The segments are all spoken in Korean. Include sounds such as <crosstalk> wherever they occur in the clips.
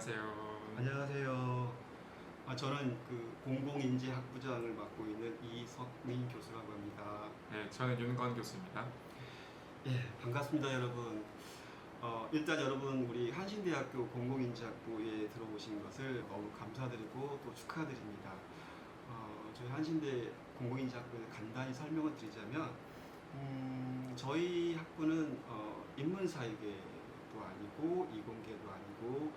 안녕하세요. 안녕하세요. 아, 저는 그 공공인재학부장을 맡고 있는 이석민 교수라고 합니다. 네, 저는 윤건 교수입니다. 예, 반갑습니다, 여러분. 어, 일단 여러분 우리 한신대학교 공공인재학부에 들어오신 것을 너무 감사드리고 또 축하드립니다. 어, 저희 한신대 공공인재학부에 간단히 설명을 드리자면 음, 저희 학부는 어, 인문사회계도 아니고 이공계도 아니고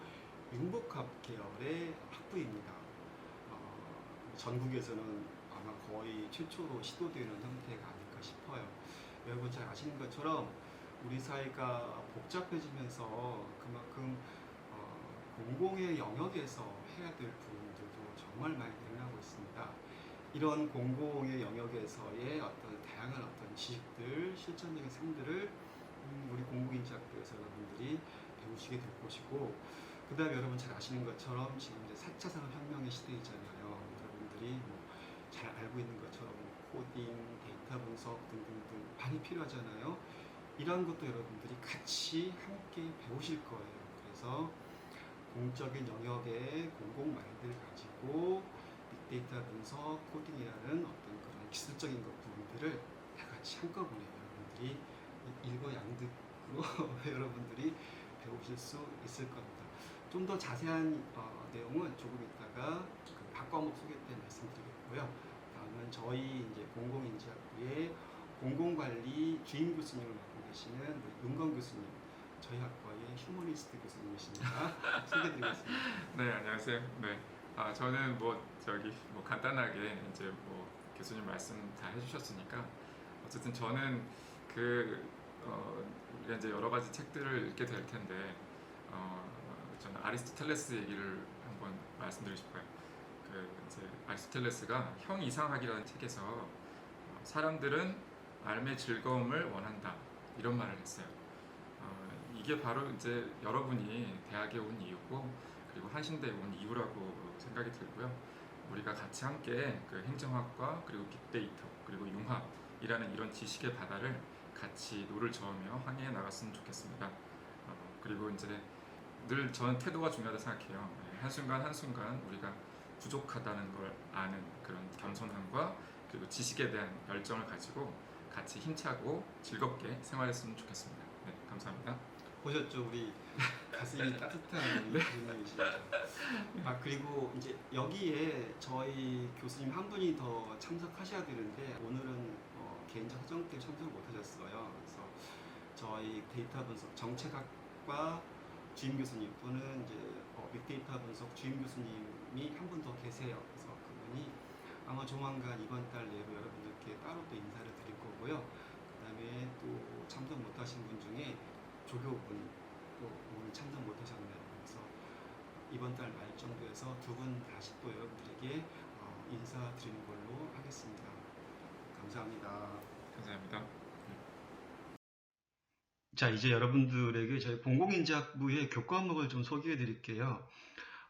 융복합 계열의 학부입니다. 어, 전국에서는 아마 거의 최초로 시도되는 형태가 아닐까 싶어요. 여러분 잘 아시는 것처럼 우리 사회가 복잡해지면서 그만큼 어, 공공의 영역에서 해야 될 부분들도 정말 많이 늘어나고 있습니다. 이런 공공의 영역에서의 어떤 다양한 어떤 지식들, 실천적인 삶들을 음, 우리 공공인재학교에서 여러분들이 배우시게 될 것이고 그 다음에 여러분 잘 아시는 것처럼 지금 이제 4차 산업혁명의 시대이잖아요. 여러분들이 뭐 잘 알고 있는 것처럼 코딩, 데이터 분석 등등등 많이 필요하잖아요. 이런 것도 여러분들이 같이 함께 배우실 거예요. 그래서 공적인 영역의 공공 마인드를 가지고 빅데이터 분석, 코딩이라는 어떤 그런 기술적인 것 부분들을 다 같이 한꺼번에 여러분들이 일거양득으로 <laughs> 여러분들이 배우실 수 있을 겁니다. 좀 더 자세한 어, 내용은 조금 이따가 그 박과목 소개 때 말씀드리겠고요. 다음은 저희 이제 공공인재학부의 공공관리 주임 교수님을 맡고 계시는 윤건 교수님, 저희 학과의 휴머니스트 교수님이십니다. <laughs> 소개드리겠습니다. 네, 안녕하세요. 네, 아, 저는 뭐 저기 뭐 간단하게 이제 뭐 교수님 말씀 다 해주셨으니까 어쨌든 저는 그 어, 우리가 이제 여러 가지 책들을 읽게 될 텐데 어, 저는 아리스토텔레스 얘기를 한번 말씀드리고 싶어요. 그 이제 아리스토텔레스가 형 이상학이라는 책에서 어, 사람들은 삶의 즐거움을 원한다 이런 말을 했어요. 어, 이게 바로 이제 여러분이 대학에 온 이유고 그리고 한신대에 온 이유라고 생각이 들고요. 우리가 같이 함께 그 행정학과 그리고 빅데이터 그리고 융합이라는 이런 지식의 바다를 같이 노를 저으며 항해해 나갔으면 좋겠습니다. 어, 그리고 이제 늘 저는 태도가 중요하다 생각해요. 네, 한순간 한순간 우리가 부족하다는 걸 아는 그런 겸손함과 그리고 지식에 대한 열정을 가지고 같이 힘차고 즐겁게 생활했으면 좋겠습니다. 네, 감사합니다. 보셨죠 우리 가슴이 <laughs> 따뜻한 우리 교수님이시죠. 아 그리고 이제 여기에 저희 교수님 한 분이 더 참석하셔야 되는데 오늘은 어, 개인적 사정 때문에 참석을 못하셨어요. 그래서 저희 데이터 분석 정책학과 주임 교수님 또는 이제 어, 빅데이터 분석 주임 교수님이 한 분 더 계세요. 그래서 그분이 아마 조만간 이번 달 내로 여러분들께 따로 또 인사를 드릴 거고요. 그다음에 또 참석 못하신 분 중에 조교분 또 오늘 참석 못하셨네요. 그래서 이번 달 말 정도에서 두 분 다시 또 여러분들에게 어, 인사드리는 걸로 하겠습니다. 감사합니다. 감사합니다. 자, 이제 여러분들에게 저희 공공인재학부의 교과목을 좀 소개해 드릴게요.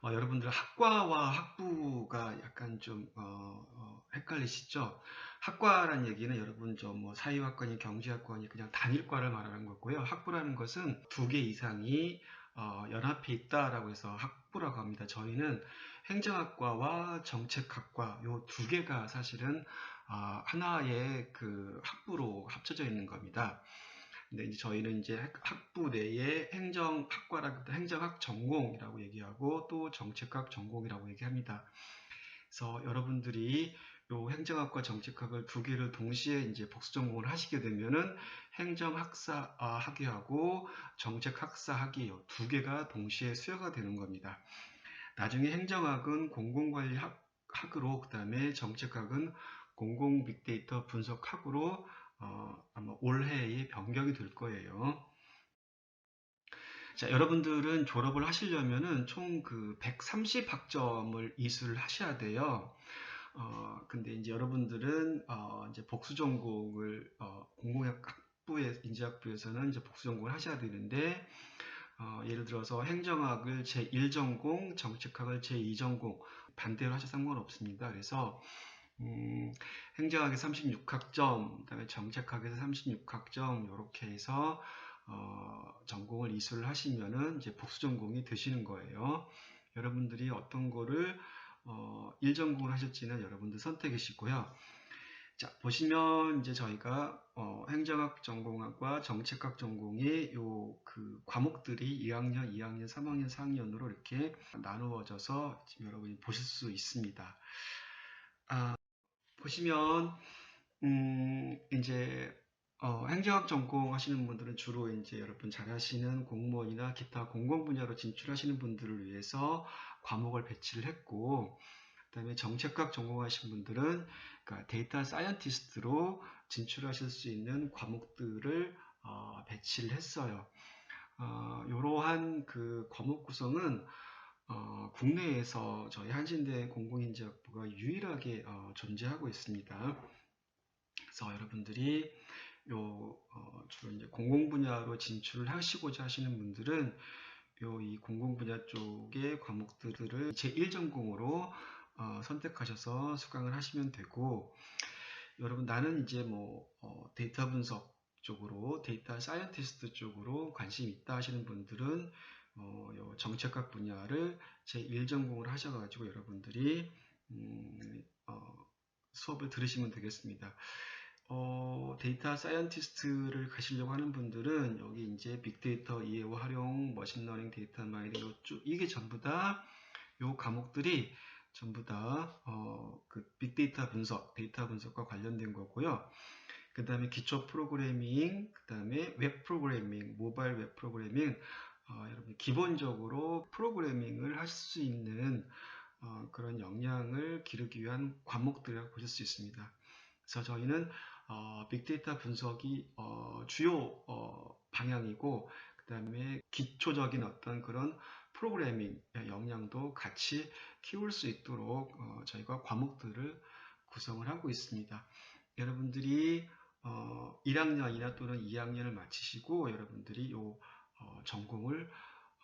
어, 여러분들 학과와 학부가 약간 좀 어, 어, 헷갈리시죠? 학과란 얘기는 여러분 좀뭐 사회학과니 경제학과니 그냥 단일과를 말하는 거고요. 학부라는 것은 두 개 이상이 어, 연합해 있다라고 해서 학부라고 합니다. 저희는 행정학과와 정책학과 요 두 개가 사실은 아, 하나의 그 학부로 합쳐져 있는 겁니다. 근데 이제 저희는 이제 학- 학부 내에 행정학과라고 행정학 전공이라고 얘기하고 또 정책학 전공이라고 얘기합니다. 그래서 여러분들이 요 행정학과 정책학을 두 개를 동시에 이제 복수 전공을 하시게 되면은 행정학사 아, 학위하고 정책학사 학위 요두 개가 동시에 수여가 되는 겁니다. 나중에 행정학은 공공관리 학, 학으로 그 다음에 정책학은 공공 빅데이터 분석학으로 어, 아마 올해에 변경이 될 거예요. 자, 여러분들은 졸업을 하시려면은 총 그 130학점을 이수를 하셔야 돼요. 어, 근데 이제 여러분들은 어, 이제 복수 전공을 어, 공공학부의 인재학부에서는 이제 복수 전공을 하셔야 되는데 어, 예를 들어서 행정학을 제1전공, 정책학을 제2전공 반대로 하셔도 상관없습니다. 그래서 음, 행정학에 36학점, 그다음에 정책학에서 36학점 이렇게 해서 어, 전공을 이수를 하시면은 이제 복수 전공이 되시는 거예요. 여러분들이 어떤 거를 어, 1전공을 하실지는 여러분들 선택이시고요. 자, 보시면 이제 저희가 어, 행정학 전공학과 정책학 전공의 요 그 과목들이 2학년, 2학년, 3학년, 4학년으로 이렇게 나누어져서 여러분이 보실 수 있습니다. 아, 보시면 음, 이제 어, 행정학 전공 하시는 분들은 주로 이제 여러분 잘하시는 공무원이나 기타 공공 분야로 진출하시는 분들을 위해서 과목을 배치를 했고, 그 다음에 정책학 전공하신 분들은 그러니까 데이터 사이언티스트로 진출하실 수 있는 과목들을 어, 배치를 했어요. 어, 이러한 그 과목 구성은 어, 국내에서 저희 한신대 공공인재학부가 유일하게 어, 존재하고 있습니다. 그래서 여러분들이 요 어, 주로 이제 공공 분야로 진출을 하시고자 하시는 분들은 요 이 공공 분야 쪽의 과목들을 제 1전공으로 어, 선택하셔서 수강을 하시면 되고 여러분 나는 이제 뭐 어, 데이터 분석 쪽으로 데이터 사이언티스트 쪽으로 관심 있다 하시는 분들은 어, 요 정책학 분야를 제 1전공을 하셔가지고 여러분들이 음, 어, 수업을 들으시면 되겠습니다. 어, 데이터 사이언티스트를 가시려고 하는 분들은 여기 이제 빅데이터 이해와 활용, 머신러닝, 데이터 마이닝 이게 전부 다 요 과목들이 전부 다 어, 그 빅데이터 분석, 데이터 분석과 관련된 거고요. 그 다음에 기초 프로그래밍, 그 다음에 웹 프로그래밍, 모바일 웹 프로그래밍, 어, 여러분 기본적으로 프로그래밍을 할 수 있는 어, 그런 역량을 기르기 위한 과목들이라고 보실 수 있습니다. 그래서 저희는 어, 빅데이터 분석이 어, 주요 어, 방향이고 그 다음에 기초적인 어떤 그런 프로그래밍 역량도 같이 키울 수 있도록 어, 저희가 과목들을 구성을 하고 있습니다. 여러분들이 어, 1학년이나 또는 2학년을 마치시고 여러분들이 요 어, 전공을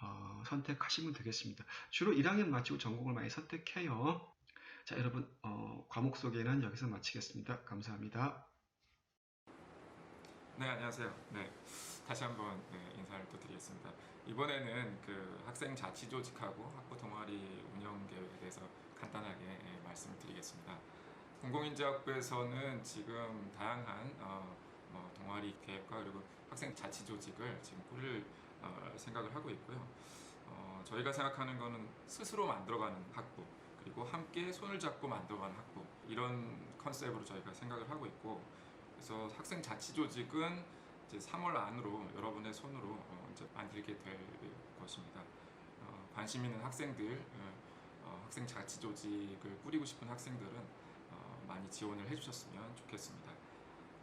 어, 선택하시면 되겠습니다. 주로 1학년 마치고 전공을 많이 선택해요. 자, 여러분 어, 과목 소개는 여기서 마치겠습니다. 감사합니다. 네, 안녕하세요. 네, 다시 한번 네, 인사를 또 드리겠습니다. 이번에는 그 학생 자치 조직하고 학부 동아리 운영 계획에 대해서 간단하게 예, 말씀을 드리겠습니다. 공공인재학부에서는 지금 다양한 어, 뭐 동아리 계획과 그리고 학생 자치 조직을 지금 어, 생각을 하고 있고요. 어, 저희가 생각하는 거는 스스로 만들어가는 학부 그리고 함께 손을 잡고 만들어가는 학부 이런 컨셉으로 저희가 생각을 하고 있고 그래서 학생 자치 조직은 이제 3월 안으로 여러분의 손으로 어, 이제 만들게 될 것입니다. 어, 관심 있는 학생들, 어, 어, 학생 자치 조직을 꾸리고 싶은 학생들은 어, 많이 지원을 해주셨으면 좋겠습니다.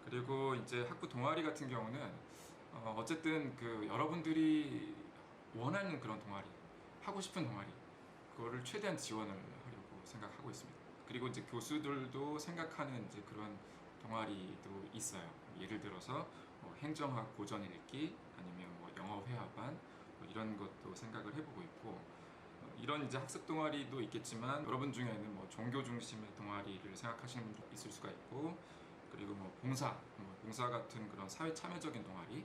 그리고 이제 학부 동아리 같은 경우는 어, 어쨌든 그 여러분들이 원하는 그런 동아리, 하고 싶은 동아리, 그거를 최대한 지원을 하려고 생각하고 있습니다. 그리고 이제 교수들도 생각하는 이제 그런 동아리도 있어요. 예를 들어서 뭐 행정학 고전 읽기 아니면 뭐 영어 회화반 뭐 이런 것도 생각을 해보고 있고 어, 이런 이제 학습 동아리도 있겠지만 여러분 중에는 뭐 종교 중심의 동아리를 생각하시는 분도 있을 수가 있고 그리고 뭐 봉사, 뭐 봉사 같은 그런 사회 참여적인 동아리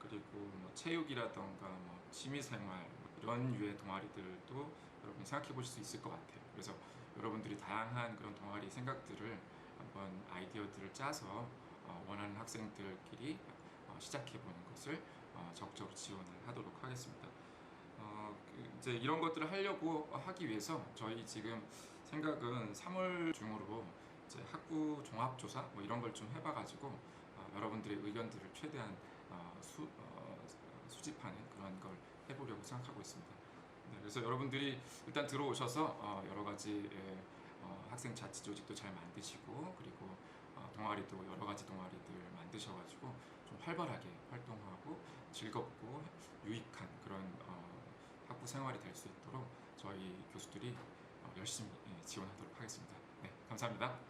그리고 뭐 체육이라던가 뭐 취미생활 뭐 이런 유의 동아리들도 여러분이 생각해 보실 수 있을 것 같아요. 그래서 여러분들이 다양한 그런 동아리 생각들을 한번 아이디어들을 짜서 어, 원하는 학생들끼리 어, 시작해 보는 것을 어, 적극적으로 지원을 하도록 하겠습니다. 어, 그 이제 이런 것들을 하려고 하기 위해서 저희 지금 생각은 3월 중으로 이제 학부 종합조사 뭐 이런 걸 좀 해봐가지고 어, 여러분들의 의견들을 최대한 어, 수, 어, 수집하는 그런 걸 해보려고 생각하고 있습니다. 네, 그래서 여러분들이 일단 들어오셔서 어, 여러 가지 예, 어, 학생 자치 조직도 잘 만드시고 그리고 어, 동아리도 여러 가지 동아리들 만드셔가지고 좀 활발하게 활동하고 즐겁고 유익한 그런 어, 학부 생활이 될 수 있도록 저희 교수들이 어, 열심히 예, 지원하도록 하겠습니다. 네, 감사합니다.